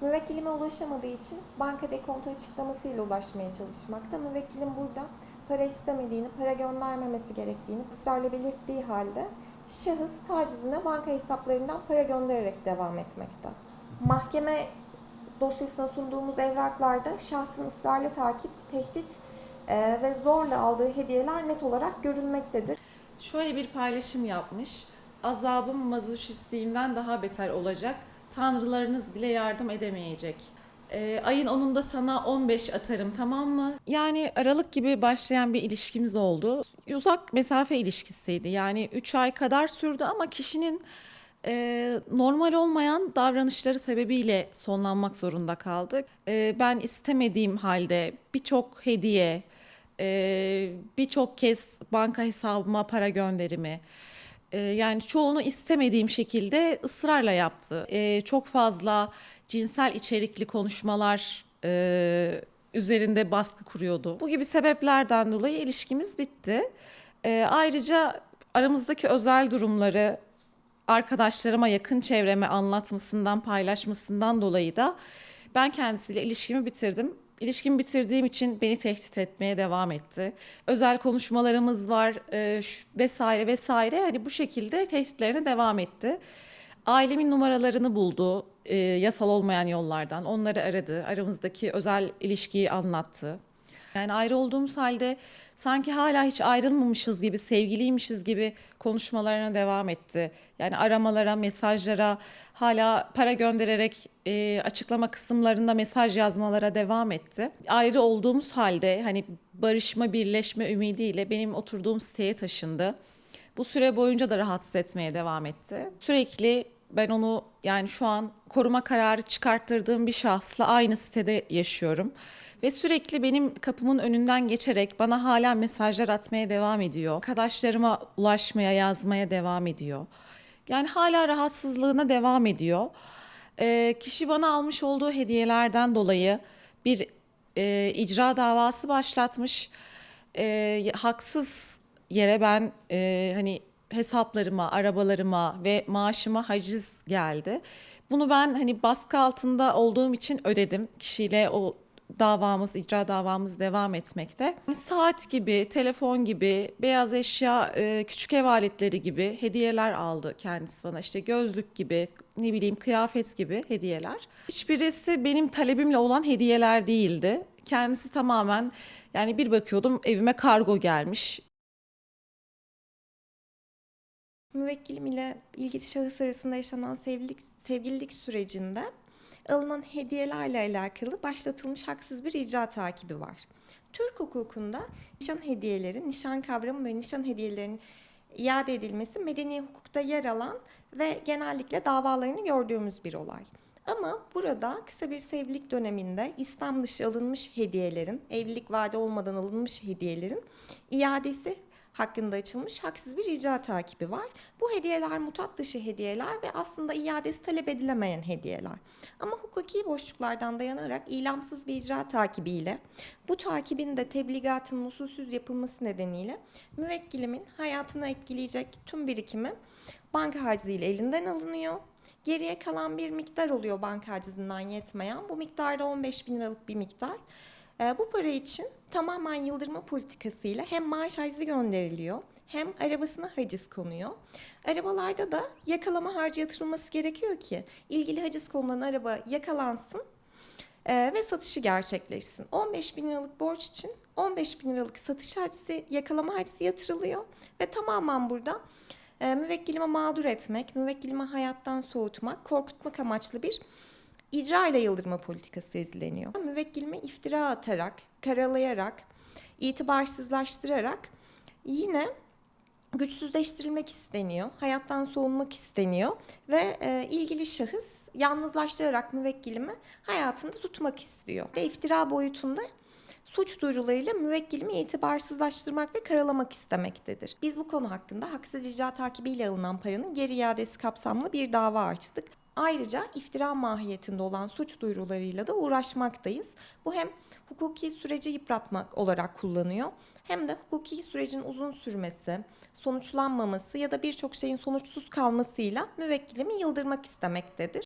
Müvekkilime ulaşamadığı için banka dekonto açıklamasıyla ulaşmaya çalışmakta. Müvekkilim burada para istemediğini, para göndermemesi gerektiğini ısrarla belirttiği halde şahıs tacizine banka hesaplarından para göndererek devam etmekte. Mahkeme dosyasına sunduğumuz evraklarda şahsın ısrarlı takip, tehdit e, ve zorla aldığı hediyeler net olarak görülmektedir. Şöyle bir paylaşım yapmış. Azabım mazoşistliğimden daha beter olacak. Tanrılarınız bile yardım edemeyecek. Ee, ayın 10'unda sana 15 atarım tamam mı? Yani Aralık gibi başlayan bir ilişkimiz oldu. Uzak mesafe ilişkisiydi. Yani 3 ay kadar sürdü ama kişinin e, normal olmayan davranışları sebebiyle sonlanmak zorunda kaldık. E, ben istemediğim halde birçok hediye, e, birçok kez banka hesabıma para gönderimi, e, yani çoğunu istemediğim şekilde ısrarla yaptı. E, çok fazla cinsel içerikli konuşmalar e, üzerinde baskı kuruyordu. Bu gibi sebeplerden dolayı ilişkimiz bitti. E, ayrıca aramızdaki özel durumları arkadaşlarıma, yakın çevreme anlatmasından, paylaşmasından dolayı da ben kendisiyle ilişkimi bitirdim. İlişkimi bitirdiğim için beni tehdit etmeye devam etti. Özel konuşmalarımız var e, vesaire vesaire. Hani bu şekilde tehditlerine devam etti. Ailemin numaralarını buldu e, yasal olmayan yollardan. Onları aradı. Aramızdaki özel ilişkiyi anlattı. Yani ayrı olduğumuz halde sanki hala hiç ayrılmamışız gibi, sevgiliymişiz gibi konuşmalarına devam etti. Yani aramalara, mesajlara, hala para göndererek e, açıklama kısımlarında mesaj yazmalara devam etti. Ayrı olduğumuz halde hani barışma, birleşme ümidiyle benim oturduğum siteye taşındı. Bu süre boyunca da rahatsız etmeye devam etti. Sürekli ben onu yani şu an koruma kararı çıkarttırdığım bir şahsla aynı sitede yaşıyorum. Ve sürekli benim kapımın önünden geçerek bana hala mesajlar atmaya devam ediyor. Arkadaşlarıma ulaşmaya, yazmaya devam ediyor. Yani hala rahatsızlığına devam ediyor. Ee, kişi bana almış olduğu hediyelerden dolayı bir e, icra davası başlatmış. Ee, haksız yere ben e, hani hesaplarıma, arabalarıma ve maaşıma haciz geldi. Bunu ben hani baskı altında olduğum için ödedim. Kişiyle o davamız, icra davamız devam etmekte. Saat gibi, telefon gibi, beyaz eşya, e, küçük ev aletleri gibi hediyeler aldı kendisi bana. İşte gözlük gibi, ne bileyim kıyafet gibi hediyeler. Hiçbirisi benim talebimle olan hediyeler değildi. Kendisi tamamen yani bir bakıyordum evime kargo gelmiş. Müvekkilim ile ilgili şahıs arasında yaşanan sevgililik, sevgililik sürecinde alınan hediyelerle alakalı başlatılmış haksız bir icra takibi var. Türk hukukunda nişan hediyeleri, nişan kavramı ve nişan hediyelerinin iade edilmesi medeni hukukta yer alan ve genellikle davalarını gördüğümüz bir olay. Ama burada kısa bir sevgililik döneminde İslam dışı alınmış hediyelerin, evlilik vaadi olmadan alınmış hediyelerin iadesi hakkında açılmış haksız bir icra takibi var. Bu hediyeler mutat dışı hediyeler ve aslında iadesi talep edilemeyen hediyeler. Ama hukuki boşluklardan dayanarak ilamsız bir icra takibiyle bu takibin de tebligatın usulsüz yapılması nedeniyle müvekkilimin hayatını etkileyecek tüm birikimi banka harcıyla elinden alınıyor. Geriye kalan bir miktar oluyor banka harcından yetmeyen. Bu miktar da 15 bin liralık bir miktar. Ee, bu para için tamamen yıldırma politikasıyla hem maaş hacizi gönderiliyor hem arabasına haciz konuyor. Arabalarda da yakalama harcı yatırılması gerekiyor ki ilgili haciz konulan araba yakalansın e, ve satışı gerçekleşsin. 15 bin liralık borç için 15 bin liralık satış harcısı, yakalama harcısı yatırılıyor ve tamamen burada e, müvekkilime mağdur etmek, müvekkilime hayattan soğutmak, korkutmak amaçlı bir icra ile yıldırma politikası izleniyor. Müvekkilime iftira atarak, karalayarak, itibarsızlaştırarak yine güçsüzleştirilmek isteniyor, hayattan soğunmak isteniyor ve e, ilgili şahıs yalnızlaştırarak müvekkilimi hayatında tutmak istiyor. Ve iftira boyutunda suç duyurularıyla müvekkilimi itibarsızlaştırmak ve karalamak istemektedir. Biz bu konu hakkında haksız icra takibiyle alınan paranın geri iadesi kapsamlı bir dava açtık. Ayrıca iftira mahiyetinde olan suç duyurularıyla da uğraşmaktayız. Bu hem hukuki süreci yıpratmak olarak kullanıyor hem de hukuki sürecin uzun sürmesi, sonuçlanmaması ya da birçok şeyin sonuçsuz kalmasıyla müvekkilimi yıldırmak istemektedir.